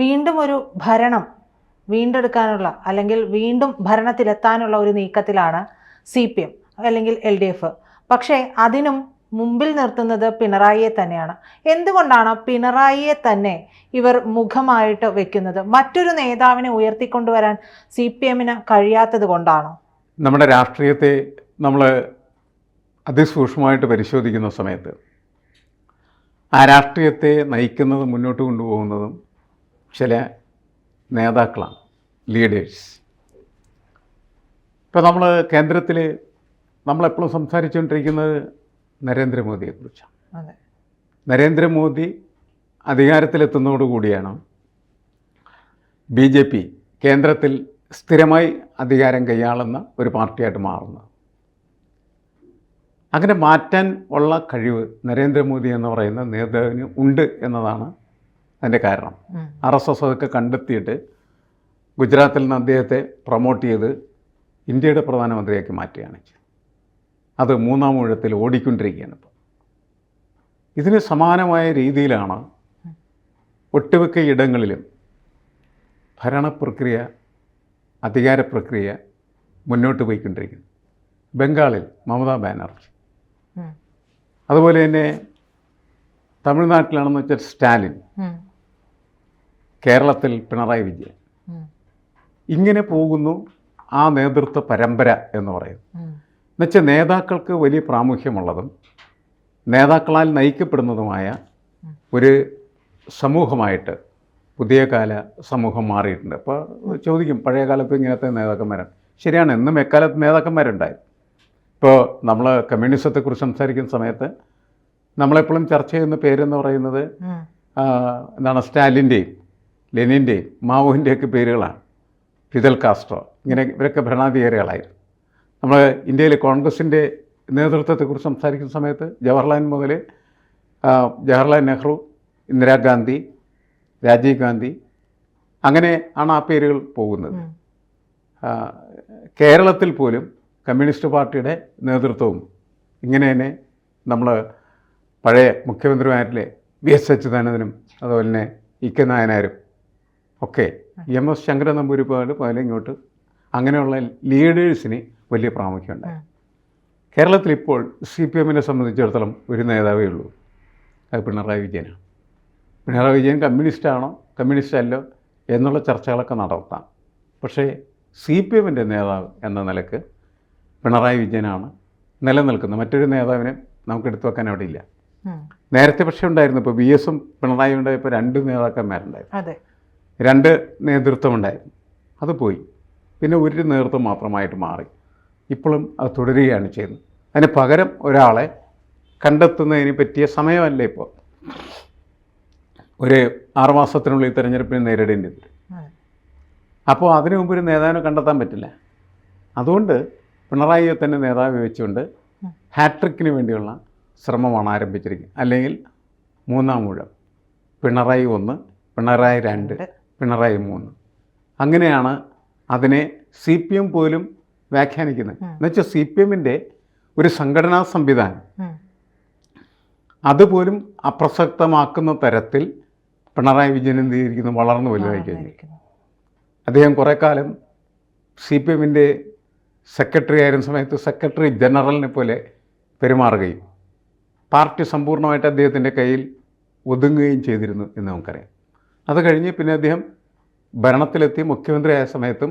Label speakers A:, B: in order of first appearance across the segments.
A: വീണ്ടും ഒരു ഭരണം വീണ്ടെടുക്കാനുള്ള അല്ലെങ്കിൽ വീണ്ടും ഭരണത്തിലെത്താനുള്ള ഒരു നീക്കത്തിലാണ് സി പി എം അല്ലെങ്കിൽ എൽ ഡി എഫ്. പക്ഷേ അതിനും മുമ്പിൽ നിർത്തുന്നത് പിണറായിയെ തന്നെയാണ്. എന്തുകൊണ്ടാണ് പിണറായിയെ തന്നെ ഇവർ മുഖമായിട്ട് വെക്കുന്നത്? മറ്റൊരു നേതാവിനെ ഉയർത്തിക്കൊണ്ടുവരാൻ സി പി എമ്മിന് കഴിയാത്തത് കൊണ്ടാണോ?
B: നമ്മുടെ രാഷ്ട്രീയത്തെ നമ്മൾ അതിസൂക്ഷ്മമായിട്ട് പരിശോധിക്കുന്ന സമയത്ത് ആ രാഷ്ട്രീയത്തെ നയിക്കുന്നതും മുന്നോട്ട് കൊണ്ടുപോകുന്നതും ചില നേതാക്കളാണ് ലീഡേഴ്സ് ഇപ്പോൾ നമ്മൾ കേന്ദ്രത്തിൽ നമ്മളെപ്പോഴും സംസാരിച്ചുകൊണ്ടിരിക്കുന്നത് നരേന്ദ്രമോദിയെക്കുറിച്ചാണ് നരേന്ദ്രമോദി അധികാരത്തിലെത്തുന്നതോടുകൂടിയാണ് ബി ജെ പി കേന്ദ്രത്തിൽ സ്ഥിരമായി അധികാരം കൈയാളുന്ന ഒരു പാർട്ടിയായിട്ട് മാറുന്നത്. അങ്ങനെ മാറ്റാൻ ഉള്ള കഴിവ് നരേന്ദ്രമോദി എന്ന് പറയുന്ന നേതാവിന് ഉണ്ട് എന്നതാണ് അതിന്റെ കാരണം. ആർ എസ് എസ് അതൊക്കെ കണ്ടെത്തിയിട്ട് ഗുജറാത്തിൽ നിന്ന് അദ്ദേഹത്തെ പ്രൊമോട്ട് ചെയ്ത് ഇന്ത്യയുടെ പ്രധാനമന്ത്രിയാക്കി മാറ്റുകയാണ് അത് മൂന്നാം ഊഴത്തിൽ ഓടിക്കൊണ്ടിരിക്കുകയാണ് ഇപ്പോൾ. ഇതിന് സമാനമായ രീതിയിലാണ് ഒട്ടുമിക്ക ഇടങ്ങളിലും ഭരണപ്രക്രിയ അധികാര പ്രക്രിയ മുന്നോട്ട് പോയിക്കൊണ്ടിരിക്കുന്നത് ബംഗാളിൽ മമതാ ബാനർജി. അതുപോലെ തന്നെ തമിഴ്നാട്ടിലാണെന്ന് വെച്ചാൽ സ്റ്റാലിൻ. കേരളത്തിൽ പിണറായി വിജയൻ. ഇങ്ങനെ പോകുന്നു ആ നേതൃത്വ പരമ്പര എന്ന് പറയുന്നത്. എന്നുവെച്ചാൽ നേതാക്കൾക്ക് വലിയ പ്രാമുഖ്യമുള്ളതും നേതാക്കളാൽ നയിക്കപ്പെടുന്നതുമായ ഒരു സമൂഹമായിട്ട് പുതിയ കാല സമൂഹം മാറിയിട്ടുണ്ട്. അപ്പോൾ ചോദിക്കും പഴയ കാലത്ത് ഇങ്ങനത്തെ നേതാക്കന്മാരാണ്. ശരിയാണ് എന്നും എക്കാലത്ത് നേതാക്കന്മാരുണ്ടായിരുന്നു ഇപ്പോൾ നമ്മൾ കമ്മ്യൂണിസത്തെക്കുറിച്ച് സംസാരിക്കുന്ന സമയത്ത് നമ്മളെപ്പോഴും ചർച്ച ചെയ്യുന്ന പേരെന്ന് പറയുന്നത് എന്താണ് സ്റ്റാലിന്റെയും ലെനിന്റെയും മാവോവിന്റെയൊക്കെ പേരുകളാണ്. Fidel Castro. ഇങ്ങനെ ഇവരൊക്കെ ഭരണാധികാരികളായിരുന്നു നമ്മൾ ഇന്ത്യയിലെ കോൺഗ്രസിന്റെ നേതൃത്വത്തെക്കുറിച്ച് സംസാരിക്കുന്ന സമയത്ത് ജവഹർലാൽ മുതൽ ജവഹർലാൽ നെഹ്റു ഇന്ദിരാഗാന്ധി രാജീവ് ഗാന്ധി അങ്ങനെ ആണ് ആ പേരുകൾ പോകുന്നത്. കേരളത്തിൽ പോലും കമ്മ്യൂണിസ്റ്റ് പാർട്ടിയുടെ നേതൃത്വവും ഇങ്ങനെ തന്നെ നമ്മൾ പഴയ മുഖ്യമന്ത്രിമാരിലെ വി എസ് അച്യുതാനന്ദനും അതുപോലെ തന്നെ ഇ കെ നായനാരും ഒക്കെ. എം എസ് ശങ്കര നമ്പൂരിപ്പാട് പോലെ ഇങ്ങോട്ട്. അങ്ങനെയുള്ള ലീഡേഴ്സിന് വലിയ പ്രാമുഖ്യമുണ്ട്. കേരളത്തിൽ ഇപ്പോൾ സി പി എമ്മിനെ സംബന്ധിച്ചിടത്തോളം ഒരു നേതാവേ ഉള്ളൂ. അത് പിണറായി വിജയനാണ്. പിണറായി വിജയൻ കമ്മ്യൂണിസ്റ്റാണോ? കമ്മ്യൂണിസ്റ്റ് അല്ലോ എന്നുള്ള ചർച്ചകളൊക്കെ നടത്താം. പക്ഷേ സി പി എമ്മിന്റെ നേതാവ് എന്ന നിലയ്ക്ക് പിണറായി വിജയനാണ് നിലനിൽക്കുന്നത്. മറ്റൊരു നേതാവിനെ നമുക്ക് എടുത്തു വെക്കാൻ അവിടെ ഇല്ല. നേരത്തെ പക്ഷേ ഉണ്ടായിരുന്നു. ഇപ്പോൾ ബി എസും പിണറായി ഉണ്ടായപ്പോൾ രണ്ട് നേതാക്കന്മാരുണ്ടായിരുന്നു. രണ്ട് നേതൃത്വം ഉണ്ടായിരുന്നു അത് പോയി. പിന്നെ ഒരു നേതൃത്വം മാത്രമായിട്ട് മാറി. ഇപ്പോഴും അത് തുടരുകയാണ് ചെയ്യുന്നത്. അതിന് പകരം ഒരാളെ കണ്ടെത്തുന്നതിന് പറ്റിയ സമയമല്ല ഇപ്പോൾ ഒരു ആറുമാസത്തിനുള്ളിൽ തിരഞ്ഞെടുപ്പിനെ നേരിടേണ്ടി വരും. അപ്പോൾ അതിനു മുമ്പ് ഒരു നേതാവിനെ കണ്ടെത്താൻ പറ്റില്ല. അതുകൊണ്ട് പിണറായിയെ തന്നെ നേതാവ് വെച്ചുകൊണ്ട് ഹാട്രിക്കിന് വേണ്ടിയുള്ള ശ്രമമാണ് ആരംഭിച്ചിരിക്കുന്നത്. അല്ലെങ്കിൽ മൂന്നാം ഊഴം. പിണറായി ഒന്ന് പിണറായി രണ്ട്. പിണറായി മൂന്ന്. അങ്ങനെയാണ് അതിനെ സി പി എം പോലും വ്യാഖ്യാനിക്കുന്നത്. എന്നുവെച്ചാൽ സി പി എമ്മിന്റെ ഒരു സംഘടനാ സംവിധാനം. അതുപോലും അപ്രസക്തമാക്കുന്ന തരത്തിൽ പിണറായി വിജയൻ എന്ത് ചെയ്തിരിക്കുന്നു? വളർന്നു വലുതായി കഴിഞ്ഞു. അദ്ദേഹം കുറേ കാലം സി പി എമ്മിന്റെ സെക്രട്ടറി ആയിരുന്ന സമയത്ത് സെക്രട്ടറി ജനറലിനെ പോലെ പെരുമാറുകയും പാർട്ടി സമ്പൂർണമായിട്ട് അദ്ദേഹത്തിന്റെ കയ്യിൽ ഒതുങ്ങുകയും ചെയ്തിരുന്നു എന്ന് നമുക്കറിയാം. അത് കഴിഞ്ഞ് പിന്നെ അദ്ദേഹം ഭരണത്തിലെത്തി മുഖ്യമന്ത്രിയായ സമയത്തും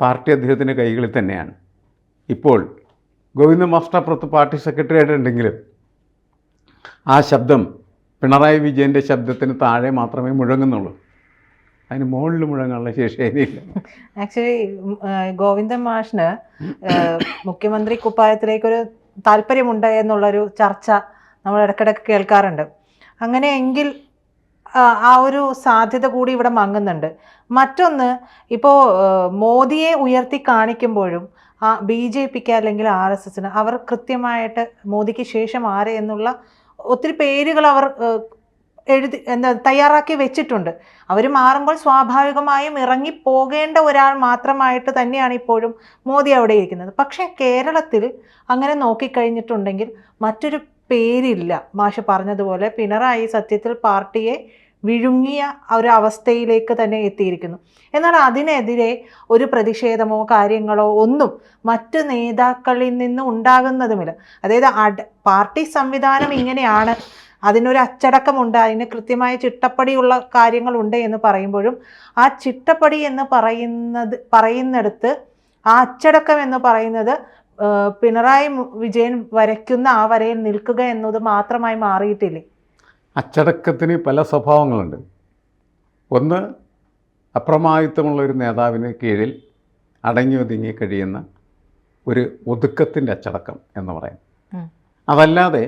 B: പാർട്ടി അദ്ദേഹത്തിന്റെ കൈകളിൽ തന്നെയാണ്. ഇപ്പോൾ ഗോവിന്ദ മാസ്റ്റപ്പുറത്ത് പാർട്ടി സെക്രട്ടറി ആയിട്ടുണ്ടെങ്കിലും ആ ശബ്ദം പിണറായി വിജയന്റെ ശബ്ദത്തിന് താഴെ മാത്രമേ മുഴങ്ങുന്നുള്ളൂ. അതിന് മുകളിൽ മുഴങ്ങാനുള്ള ശേഷി
A: ആക്ച്വലി ഗോവിന്ദൻ മാഷിന് മുഖ്യമന്ത്രി കുപ്പായത്തിലേക്കൊരു താല്പര്യമുണ്ട് എന്നുള്ളൊരു ചർച്ച നമ്മൾ ഇടയ്ക്കിടയ്ക്ക് കേൾക്കാറുണ്ട്. അങ്ങനെയെങ്കിൽ ആ, ഒരു സാധ്യത കൂടി ഇവിടെ മങ്ങുന്നുണ്ട്. മറ്റൊന്ന് ഇപ്പോൾ മോദിയെ ഉയർത്തി കാണിക്കുമ്പോഴും ആ ബി ജെ പിക്ക് അല്ലെങ്കിൽ ആർ എസ് എസിന് അവർ കൃത്യമായിട്ട് മോദിക്ക് ശേഷം ആരെ എന്നുള്ള ഒത്തിരി പേരുകൾ അവർ എഴുതി എന്താ തയ്യാറാക്കി വെച്ചിട്ടുണ്ട്. അവർ മാറുമ്പോൾ സ്വാഭാവികമായും ഇറങ്ങി പോകേണ്ട ഒരാൾ മാത്രമായിട്ട് തന്നെയാണ് ഇപ്പോഴും മോദി അവിടെ ഇരിക്കുന്നത്. പക്ഷേ കേരളത്തിൽ അങ്ങനെ നോക്കിക്കഴിഞ്ഞിട്ടുണ്ടെങ്കിൽ മറ്റൊരു പേരില്ല. മാഷ് പറഞ്ഞതുപോലെ പിണറായി സത്യത്തിൽ പാർട്ടിയെ വിഴുങ്ങിയ ഒരു അവസ്ഥയിലേക്ക് തന്നെ എത്തിയിരിക്കുന്നു. എന്നാൽ അതിനെതിരെ ഒരു പ്രതിഷേധമോ കാര്യങ്ങളോ ഒന്നും മറ്റു നേതാക്കളിൽ നിന്ന് ഉണ്ടാകുന്നതുമില്ല. അതായത് അട പാർട്ടി സംവിധാനം ഇങ്ങനെയാണ്. അതിനൊരു അച്ചടക്കമുണ്ട്. അതിന് കൃത്യമായ ചിട്ടപ്പടിയുള്ള കാര്യങ്ങളുണ്ട് എന്ന് പറയുമ്പോഴും ആ ചിട്ടപ്പടി എന്ന് പറയുന്നത് പറയുന്നിടത്ത് ആ അച്ചടക്കം എന്ന് പറയുന്നത് പിണറായി വിജയൻ വരയ്ക്കുന്ന ആ വരയിൽ നിൽക്കുക എന്നത് മാത്രമായി മാറിയിട്ടില്ലേ?
B: അച്ചടക്കത്തിന് പല സ്വഭാവങ്ങളുണ്ട് ഒന്ന് അപ്രമാദിത്വമുള്ള ഒരു നേതാവിന് കീഴിൽ അടങ്ങി ഒതുങ്ങി കഴിയുന്ന ഒരു ഒതുക്കത്തിന്റെ അച്ചടക്കം എന്ന് പറയാം. അതല്ലാതെ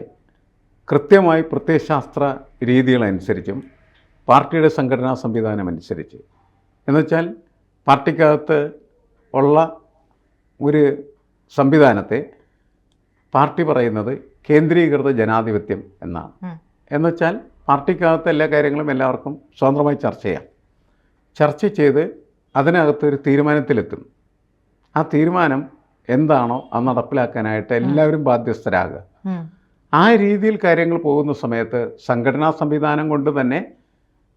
B: കൃത്യമായി പ്രത്യയശാസ്ത്ര രീതികളനുസരിച്ചും പാർട്ടിയുടെ സംഘടനാ സംവിധാനം അനുസരിച്ച് എന്നുവെച്ചാൽ പാർട്ടിക്കകത്ത് ഉള്ള ഒരു സംവിധാനത്തെ പാർട്ടി പറയുന്നത് കേന്ദ്രീകൃത ജനാധിപത്യം എന്നാണ്. എന്നുവെച്ചാൽ പാർട്ടിക്കകത്ത് എല്ലാ കാര്യങ്ങളും എല്ലാവർക്കും സ്വതന്ത്രമായി ചർച്ച ചെയ്യാം. ചർച്ച ചെയ്ത് അതിനകത്ത് ഒരു തീരുമാനത്തിലെത്തും. ആ തീരുമാനം എന്താണോ അത് നടപ്പിലാക്കാനായിട്ട് എല്ലാവരും ബാധ്യസ്ഥരാകുക. ആ രീതിയിൽ കാര്യങ്ങൾ പോകുന്ന സമയത്ത് സംഘടനാ സംവിധാനം കൊണ്ട് തന്നെ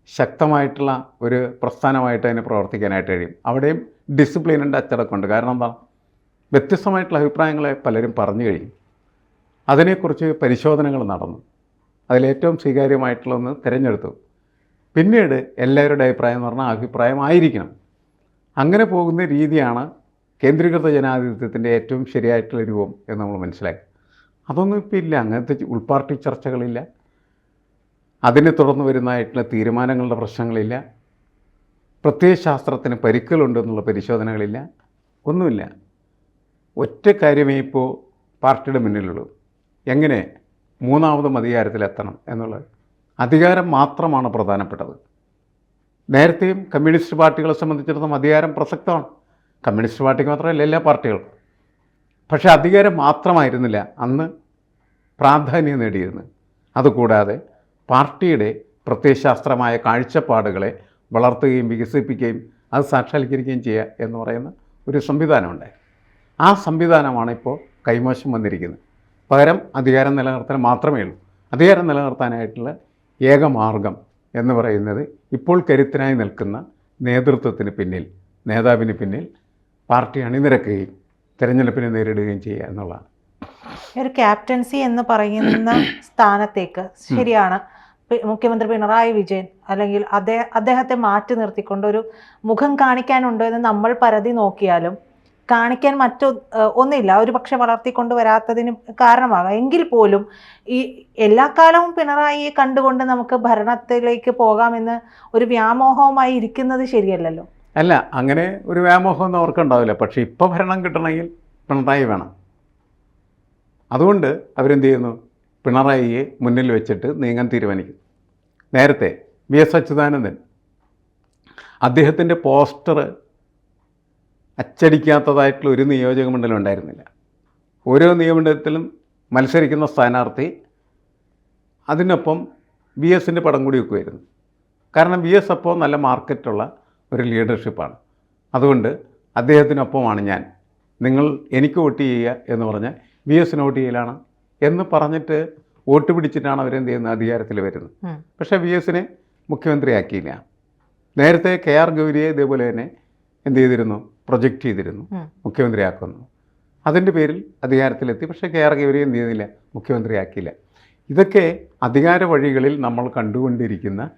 B: ശക്തമായിട്ടുള്ള ഒരു പ്രസ്ഥാനമായിട്ട് അതിനെ പ്രവർത്തിക്കാനായിട്ട് കഴിയും. അവിടെയും ഡിസിപ്ലിനുണ്ട് അച്ചടക്കമുണ്ട് കാരണം എന്താ? വ്യത്യസ്തമായിട്ടുള്ള അഭിപ്രായങ്ങളെ പലരും പറഞ്ഞു കഴിയും അതിനെക്കുറിച്ച് പരിശോധനകൾ നടന്നു. അതിലേറ്റവും സ്വീകാര്യമായിട്ടുള്ള ഒന്ന് തിരഞ്ഞെടുത്തു. പിന്നീട് എല്ലാവരുടെ അഭിപ്രായം എന്ന് പറഞ്ഞാൽ അഭിപ്രായമായിരിക്കണം. അങ്ങനെ പോകുന്ന രീതിയാണ് കേന്ദ്രീകൃത ജനാധിപത്യത്തിന്റെ ഏറ്റവും ശരിയായിട്ടുള്ള രൂപം എന്ന് നമ്മൾ മനസ്സിലാക്കി. അതൊന്നും ഇപ്പോൾ ഇല്ല. അങ്ങനത്തെ ഉൾപാർട്ടി ചർച്ചകളില്ല. അതിനെ തുടർന്ന് വരുന്നതായിട്ടുള്ള തീരുമാനങ്ങളുടെ പ്രശ്നങ്ങളില്ല. പ്രത്യയശാസ്ത്രത്തിന് പരിക്കലുണ്ടെന്നുള്ള പരിശോധനകളില്ല. ഒന്നുമില്ല. ഒറ്റ കാര്യമേ ഇപ്പോൾ പാർട്ടിയുടെ മുന്നിലുള്ളൂ. എങ്ങനെ? മൂന്നാമതും അധികാരത്തിലെത്തണം എന്നുള്ളത്. അധികാരം മാത്രമാണ് പ്രധാനപ്പെട്ടത്. നേരത്തെയും കമ്മ്യൂണിസ്റ്റ് പാർട്ടികളെ സംബന്ധിച്ചിടത്തോളം അധികാരം പ്രസക്തമാണ്. കമ്മ്യൂണിസ്റ്റ് പാർട്ടിക്ക് മാത്രമല്ല എല്ലാ പാർട്ടികളും പക്ഷേ അധികാരം മാത്രമായിരുന്നില്ല അന്ന് പ്രാധാന്യം നേടിയിരുന്നു അതുകൂടാതെ പാർട്ടിയുടെ പ്രത്യയശാസ്ത്രമായ കാഴ്ചപ്പാടുകളെ വളർത്തുകയും വികസിപ്പിക്കുകയും അത് സാക്ഷാത്കരിക്കുകയും ചെയ്യുക എന്ന് പറയുന്ന ഒരു സംവിധാനമുണ്ട് ആ സംവിധാനമാണ് ഇപ്പോൾ കൈമോശം വന്നിരിക്കുന്നത്. പകരം അധികാരം നിലനിർത്താൻ മാത്രമേ ഉള്ളൂ. അധികാരം നിലനിർത്താനായിട്ടുള്ള ഏക മാർഗം എന്ന് പറയുന്നത് ഇപ്പോൾ കരുത്തനായി നിൽക്കുന്ന നേതൃത്വത്തിന് പിന്നിൽ നേതാവിന് പിന്നിൽ പാർട്ടി അണിനിരക്കുകയും തിരഞ്ഞെടുപ്പിനെ നേരിടുകയും ചെയ്യുക എന്നുള്ളതാണ്.
A: ഒരു ക്യാപ്റ്റൻസി എന്ന് പറയുന്ന സ്ഥാനത്തേക്ക് ശരിയാണ് മുഖ്യമന്ത്രി പിണറായി വിജയൻ അല്ലെങ്കിൽ അദ്ദേഹം അദ്ദേഹത്തെ മാറ്റി നിർത്തിക്കൊണ്ട് ഒരു മുഖം കാണിക്കാനുണ്ടോ എന്ന് നമ്മൾ പരതി നോക്കിയാലും കാണിക്കാൻ മറ്റു ഒന്നുമില്ല. ഒരു പക്ഷെ വളർത്തിക്കൊണ്ട് വരാത്തതിന് കാരണമാകാം. എങ്കിൽ പോലും ഈ എല്ലാ കാലവും പിണറായിയെ കണ്ടുകൊണ്ട് നമുക്ക് ഭരണത്തിലേക്ക് പോകാമെന്ന് ഒരു വ്യാമോഹവുമായി ഇരിക്കുന്നത് ശരിയല്ലല്ലോ.
B: അല്ല അങ്ങനെ ഒരു വ്യാമോഹം വ്യാമോഹമൊന്നും അവർക്കുണ്ടാവില്ല. പക്ഷെ ഇപ്പോൾ ഭരണം കിട്ടണമെങ്കിൽ പിണറായി വേണം. അതുകൊണ്ട് അവരെന്ത് ചെയ്യുന്നു? പിണറായിയെ മുന്നിൽ വെച്ചിട്ട് നീങ്ങാൻ തീരുമാനിക്കും നേരത്തെ വി എസ് അച്യുതാനന്ദൻ അദ്ദേഹത്തിന്റെ പോസ്റ്റർ അച്ചടിക്കാത്തതായിട്ടുള്ള ഒരു നിയോജക മണ്ഡലം ഉണ്ടായിരുന്നില്ല. ഓരോ നിയമമണ്ഡലത്തിലും മത്സരിക്കുന്ന സ്ഥാനാർത്ഥി അതിനൊപ്പം ബി എസിന്റെ പടം കൂടി വെക്കുമായിരുന്നു. കാരണം ബി എസ് അപ്പോൾ നല്ല മാർക്കറ്റുള്ള ഒരു ലീഡർഷിപ്പാണ്. അതുകൊണ്ട് അദ്ദേഹത്തിനൊപ്പമാണ് ഞാൻ. നിങ്ങൾ എനിക്ക് വോട്ട് ചെയ്യുക എന്ന് പറഞ്ഞാൽ ബി എസിന് വോട്ട് ചെയ്യലാണ് എന്ന് പറഞ്ഞിട്ട് വോട്ട് പിടിച്ചിട്ടാണ് അവരെന്ത് ചെയ്യുന്നത്? അധികാരത്തിൽ വരുന്നത്. പക്ഷേ ബി എസിനെ മുഖ്യമന്ത്രിയാക്കിയില്ല. നേരത്തെ കെ ആർ ഗൗരിയെ ഇതേപോലെ തന്നെ എന്ത് ചെയ്തിരുന്നു? പ്രൊജക്റ്റ് ചെയ്തിരുന്നു. മുഖ്യമന്ത്രിയാക്കുന്നു. അതിന്റെ പേരിൽ അധികാരത്തിലെത്തി. പക്ഷേ കെ ആർ ഗൗരിയെ എന്ത് ചെയ്യുന്നില്ല മുഖ്യമന്ത്രിയാക്കിയില്ല. ഇതൊക്കെ അധികാര വഴികളിൽ നമ്മൾ കണ്ടുകൊണ്ടിരിക്കുന്ന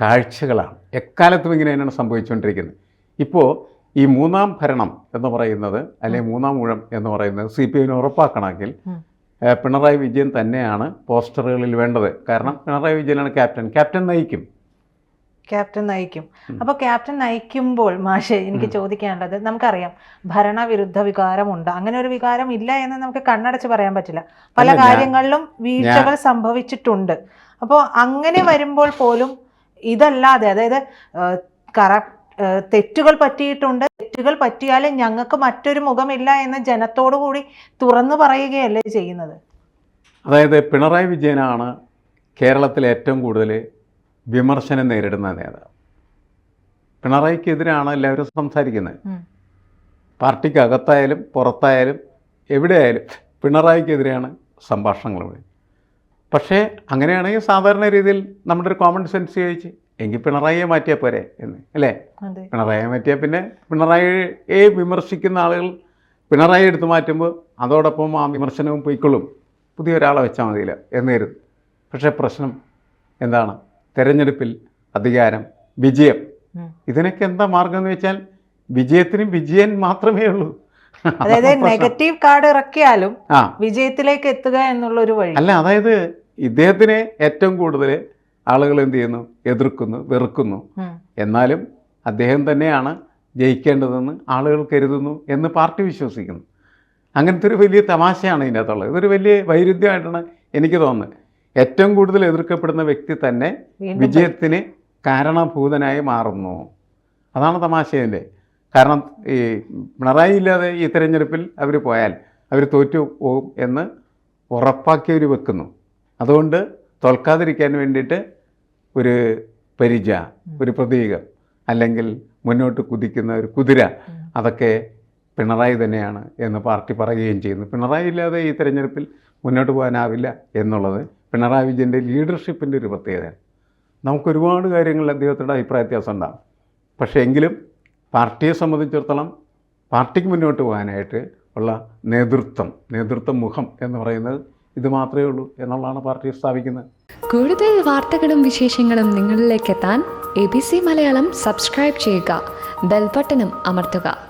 B: കാഴ്ചകളാണ്. എക്കാലത്തും ഇങ്ങനെ തന്നെയാണ് സംഭവിച്ചുകൊണ്ടിരിക്കുന്നത്. ഇപ്പോൾ ഈ മൂന്നാം ഭരണം എന്ന് പറയുന്നത് അല്ലെങ്കിൽ മൂന്നാം ഊഴം എന്ന് പറയുന്നത് സി പി എമ്മിനെ ഉറപ്പാക്കണമെങ്കിൽ പിണറായി വിജയൻ തന്നെയാണ് പോസ്റ്ററുകളിൽ വേണ്ടത്. കാരണം പിണറായി വിജയനാണ് ക്യാപ്റ്റൻ. ക്യാപ്റ്റൻ നയിക്കും.
A: ക്യാപ്റ്റൻ നയിക്കും. അപ്പോൾ ക്യാപ്റ്റൻ നയിക്കുമ്പോൾ മാഷെ എനിക്ക് ചോദിക്കാനുള്ളത് നമുക്കറിയാം ഭരണവിരുദ്ധ വികാരമുണ്ട്. അങ്ങനെ ഒരു വികാരം ഇല്ല എന്ന് നമുക്ക് കണ്ണടച്ച് പറയാൻ പറ്റില്ല. പല കാര്യങ്ങളിലും വീഴ്ചകൾ സംഭവിച്ചിട്ടുണ്ട്. അപ്പോൾ അങ്ങനെ വരുമ്പോൾ പോലും ഇതല്ലാതെ അതായത് തെറ്റുകൾ പറ്റിയിട്ടുണ്ട്. തെറ്റുകൾ പറ്റിയാലും ഞങ്ങൾക്ക് മറ്റൊരു മുഖമില്ല എന്ന് ജനത്തോടു കൂടി തുറന്നു പറയുകയല്ലേ ചെയ്യുന്നത്?
B: അതായത് പിണറായി വിജയനാണ് കേരളത്തിൽ ഏറ്റവും കൂടുതൽ വിമർശനം നേരിടുന്ന നേതാവ് പിണറായിക്കെതിരാണ് എല്ലാവരും സംസാരിക്കുന്നത്. പാർട്ടിക്കകത്തായാലും പുറത്തായാലും എവിടെയായാലും പിണറായിക്കെതിരെയാണ് സംഭാഷണങ്ങൾ പക്ഷേ അങ്ങനെയാണെങ്കിൽ സാധാരണ രീതിയിൽ നമ്മുടെ ഒരു കോമൺ സെൻസ് ചോദിച്ച് എങ്കിൽ പിണറായിയെ മാറ്റിയാൽ പോരെ? എന്ന് അല്ലേ? പിണറായിയെ മാറ്റിയാൽ പിന്നെ പിണറായിയെ വിമർശിക്കുന്ന ആളുകൾ പിണറായി എടുത്ത് മാറ്റുമ്പോൾ അതോടൊപ്പം ആ വിമർശനവും പൊയ്ക്കൊള്ളും. പുതിയ ഒരാളെ വെച്ചാൽ മതിയില്ല എന്ന് കരുതും. പക്ഷേ പ്രശ്നം എന്താണ്? തെരഞ്ഞെടുപ്പിൽ അധികാരം വിജയം. ഇതിനൊക്കെ എന്താ മാർഗം എന്ന് വെച്ചാൽ വിജയത്തിനും വിജയൻ മാത്രമേ ഉള്ളൂ.
A: അതായത് നെഗറ്റീവ് കാർഡ് ഇറക്കിയാലും
B: ആ.
A: വിജയത്തിലേക്ക് എത്തുക എന്നുള്ള ഒരു വഴി.
B: അല്ല അതായത് ഇദ്ദേഹത്തിനെ ഏറ്റവും കൂടുതൽ ആളുകൾ എന്ത് ചെയ്യുന്നു? എതിർക്കുന്നു വെറുക്കുന്നു. എന്നാലും അദ്ദേഹം തന്നെയാണ് ജയിക്കേണ്ടതെന്ന് ആളുകൾ കരുതുന്നു എന്ന് പാർട്ടി വിശ്വസിക്കുന്നു. അങ്ങനത്തെ ഒരു വലിയ തമാശയാണ് ഇതിനകത്തുള്ളത്. ഇതൊരു വലിയ വൈരുദ്ധ്യമായിട്ടാണ് എനിക്ക് തോന്നുന്നത്. ഏറ്റവും കൂടുതൽ എതിർക്കപ്പെടുന്ന വ്യക്തി തന്നെ വിജയത്തിന് കാരണഭൂതനായി മാറുന്നു. അതാണ് തമാശേന്റെ. കാരണം ഈ പിണറായി ഇല്ലാതെ ഈ തിരഞ്ഞെടുപ്പിൽ അവർ പോയാൽ അവർ തോറ്റു പോകും എന്ന് ഉറപ്പാക്കിയവർ വെക്കുന്നു. അതുകൊണ്ട് തോൽക്കാതിരിക്കാൻ വേണ്ടിയിട്ട് ഒരു പരിച ഒരു പ്രതീകം അല്ലെങ്കിൽ മുന്നോട്ട് കുതിക്കുന്ന ഒരു കുതിര അതൊക്കെ പിണറായി തന്നെയാണ് എന്ന് പാർട്ടി പറയുകയും ചെയ്യുന്നു. പിണറായി ഇല്ലാതെ ഈ തെരഞ്ഞെടുപ്പിൽ മുന്നോട്ട് പോകാനാവില്ല എന്നുള്ളത് പിണറായി വിജയന്റെ ലീഡർഷിപ്പിന്റെ ഒരു പ്രത്യേകതയാണ്. നമുക്ക് ഒരുപാട് കാര്യങ്ങളിൽ അദ്ദേഹത്തിന്റെ അഭിപ്രായ വ്യത്യാസം ഉണ്ടാകും. പക്ഷേ എങ്കിലും പാർട്ടിയെ സംബന്ധിച്ചിടത്തോളം പാർട്ടിക്ക് മുന്നോട്ട് പോകാനായിട്ട് ഉള്ള നേതൃത്വം നേതൃത്വ മുഖം എന്ന് പറയുന്നത് ഇത് മാത്രമേ ഉള്ളൂ എന്നുള്ളതാണ് പാർട്ടി സ്ഥാപിക്കുന്നത്.
C: കൂടുതൽ വാർത്തകളും വിശേഷങ്ങളും നിങ്ങളിലേക്ക് എത്താൻ A B C Malayalam subscribe ചെയ്യുക ബെൽബട്ടനും അമർത്തുക.